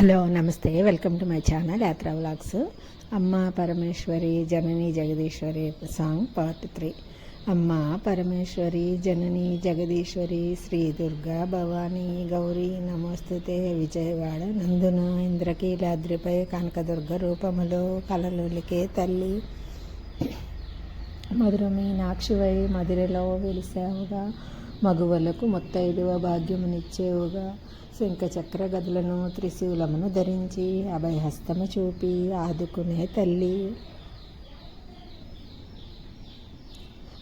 Hello నమస్తే. Welcome to my channel Yatra vlogs. అమ్మ పరమేశ్వరి జనని Jagadishwari song part three. అమ్మ పరమేశ్వరి జనని జగదీశ్వరి శ్రీ దుర్గా భవానీ గౌరీ నమోస్తుతే విజయవాడ నందున ఇంద్రకీలాద్రిపై కనకదుర్గ రూపములో కలలులికే తల్లి. మధుర మీనాక్షివై మధురలో వెలిసావుగా మగువలకు ముత్తైదువ భాగ్యమునిచ్చేవుగా. శంఖ చక్ర గదులను త్రిశూలమును ధరించి అభయహస్తము చూపి ఆదుకునే తల్లి.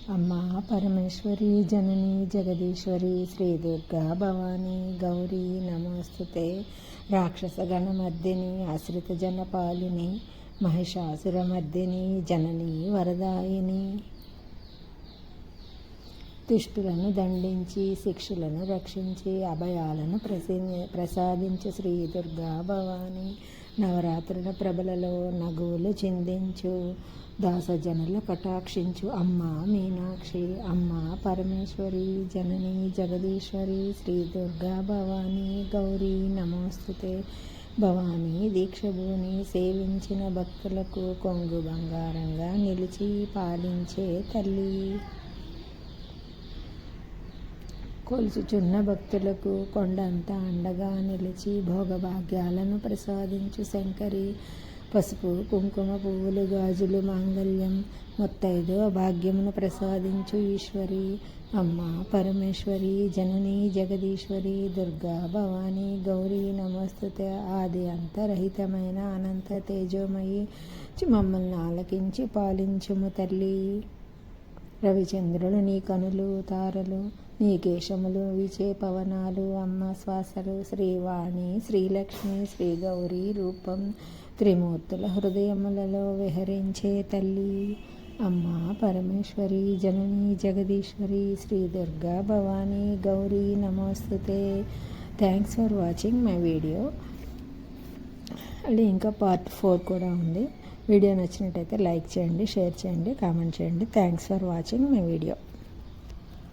అమ్మా పరమేశ్వరి జనని జగదీశ్వరి శ్రీ దుర్గా భవానీ గౌరీ నమోస్తుతే రాక్షస గణమర్దిని ఆశ్రిత జనపాలిని మహిషాసురమర్దిని జనని వరదాయిని. దుష్టులను దండించి శిక్షులను రక్షించి అభయాలను ప్రసి ప్రసాదించు శ్రీ దుర్గా భవాని. నవరాత్రుల ప్రభలలో నగువులు చిందించు దాసజనుల కటాక్షించు. అమ్మ మీనాక్షి అమ్మ పరమేశ్వరి జనని జగదీశ్వరి శ్రీ దుర్గా భవాని గౌరీ నమోస్తుతే. భవానీ దీక్షభూని సేవించిన భక్తులకు కొంగు బంగారంగా నిలిచి పాలించే తల్లి. కొలుచుచున్న భక్తులకు కొండంత అండగా నిలిచి భోగభాగ్యాలను ప్రసాదించు శంకరి. పసుపు కుంకుమ పువ్వులు గాజులు మాంగళ్యం ముత్తైదు భాగ్యమును ప్రసాదించు ఈశ్వరి. అమ్మ పరమేశ్వరి జనని జగదీశ్వరి దుర్గా భవాని గౌరీ నమస్తుతే ఆది అంతరహితమైన అనంత తేజోమయి. మమ్మల్ని ఆలకించి పాలించుము తల్లి. రవిచంద్రులు నీ కనులు తారలు నీ కేశములు విజయ పవనాలు అమ్మ శ్వాసలు శ్రీవాణి శ్రీలక్ష్మి శ్రీ గౌరీ రూపం త్రిమూర్తుల హృదయములలో విహరించే తల్లి అమ్మ పరమేశ్వరి జనని జగదీశ్వరి శ్రీ దుర్గా భవానీ గౌరీ నమోస్తుతే. Thanks for watching my video మళ్ళీ ఇంకా పార్ట్ ఫోర్ కూడా ఉంది. వీడియో నచ్చినట్టయితే లైక్ చేయండి షేర్ చేయండి కామెంట్ చేయండి. Thanks for watching my video